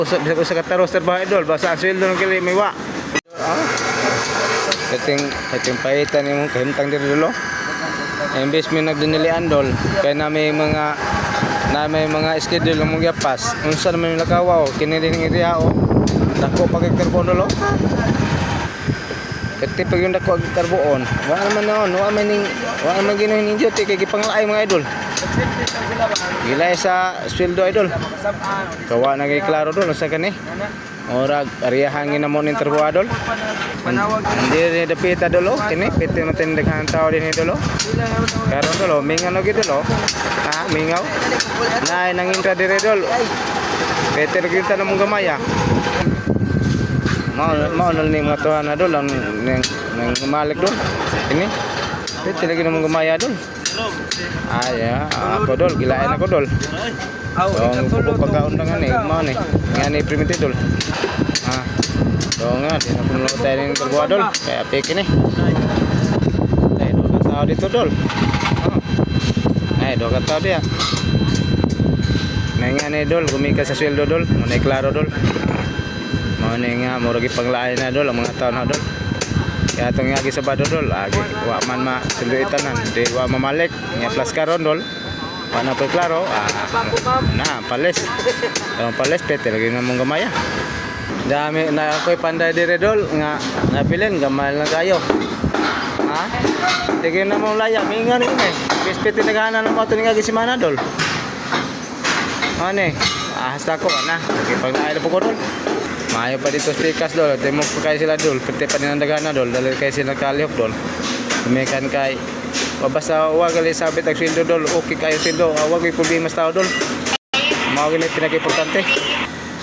Usap bisa usa ka roster ba idol, basta ang sweldo ng kili may wa. Ah. Kating kating paitan imong kahimtang diri dolo. Imbes mi nagdinilian dol, kay na may mga na may mga schedule mong gapas. Unsa naman yung lakawaw, kini din ng iriya o. Dako pag karbono dolo. Kati pag yung dako ang karboon, wa naman noon, wa man ning wa naman ginuhin ninyo ti kay gipanglaay mga idol. Gilay sa sweldo idol. Kawa na kay klaro dol sa kani. Ora area hangin na mo ning turbo idol. Hindi rin dapita dolo, kini piti mo tindagan tao din dolo. Karon dolo, mingaw na gid dolo. Ha, mingaw. Nay nang intra dire dol. Rin kita na mong gamaya. Mau mau nal ni mga tuhan na dol ang nang nang malik dol. Ini. Piti lagi na mong gamaya dol. Ay, ako dol, gilain ako dol. So, ang pagkaundangan eh, mo ni. Nga ni primitive dol. Ah. So nga, di na puno tayo ng kalbuha dol. Kaya peke ni. Ay, do ka tao dito. Ah. Ay, do ka tao diya. May nga ni dol, gumika sa sweldo dol. Muna klaro dol. Mao ni nga, murag ipanglaay na dol, ang mga tao na dol. Kaya itong nga sa bado dol, agi, wa man ma itanan, di wa mamalik, nga plus karon dol. Paano po klaro? Ah, na, palis. Ang palis, pete, lagi na mong gamaya. Dami na ako'y panday dire dol, nga, nabilin, gamal na kayo. Ha? Tigil na mong laya, mingan yun eh. Pispiti na gana na mo ito nga gisimana dol. Ano eh? Ahas na ko, na. Okay, pag naayla po ko dol. Maayo pa dito speakers dol. Di mo pa kayo sila dol. Pati pa ninandagana dol. Dali kayo sila kalihok dol. Kumikan kay o basta wag gali sabit ang sweldo dol. Okay kayo sweldo. Ah, Wag may problema sa tao dol. Mao gali pinaka-importante.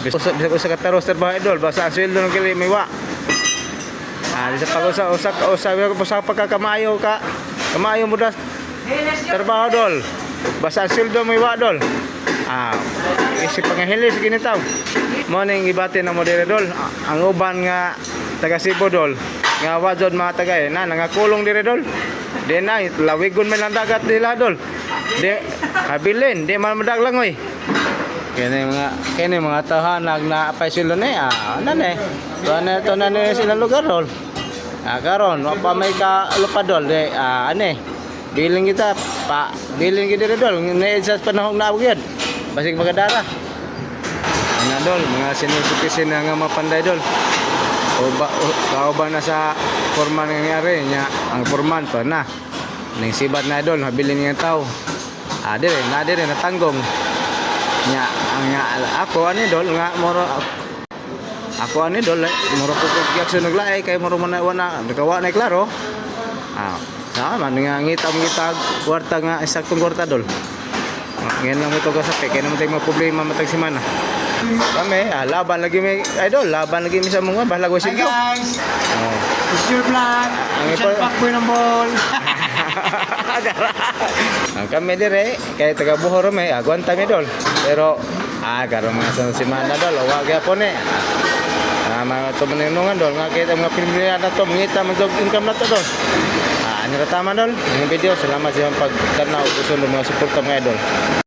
Usa bisa usa ka roster ba dol. Basta ang sweldo ng gali may wa. Ah, sa pag usa usa usa usa sa pagkakamayo ka. Kamayo mo das trabaho dol. Basta ang sweldo may wa dol. Ah, isip pangahilis ginitaw. Mo ning ibati na mo dire dol. Ang uban nga taga Cebu dol. Nga wajod mga tagay na nangakulong dire dol. Di na lawigon man ang dagat nila dol. Di habilin, di man madaglang oy. Kini mga kini mga tahanag na apay sila ni ah ano ni. Tuan na to na sila lugar dol. Ah karon wa pa may ka lupadol di ah ane. Biling kita pa biling kita dol ni sa panahon na gyud. Basig magadara. Ano dol, mga sinusitisin na nga mapanday dol. O ba, o, kao ba na sa forman nangyari niya, ang forman to na. Ning sibat na dol, habilin nga tao. Ah, dire, na dire, natanggong. Nya, ang nga, ako ani dol, nga, moro, ako ani dol, eh, moro ko kagyak sa naglaay, kay moro man na, nagawa na klaro. Ah, sa man nga ngita mo ngita kwarta nga isaktong kwarta dol. Ah, Ngayon lang ito kasapi, kaya naman tayo mga problema matag simana. Kami, ah, laban lagi may idol, laban lagi may sa mga bahala ko Hi silyo. guys! Oh. It's your vlog! Ang Isang ipa- pakboy ng ball! Ang kami dire, kay taga Buhoro may agwan mi dol. Pero ah karon mga sa simana dol, wa gyapon eh. Ah, mga to maninungan dol, nga kita mga pinilihan na to, mangita man jog income na to dol. Ano ra tama dol? Ang video, salamat sa iyong pagtanaw, usun mga suporta mga idol.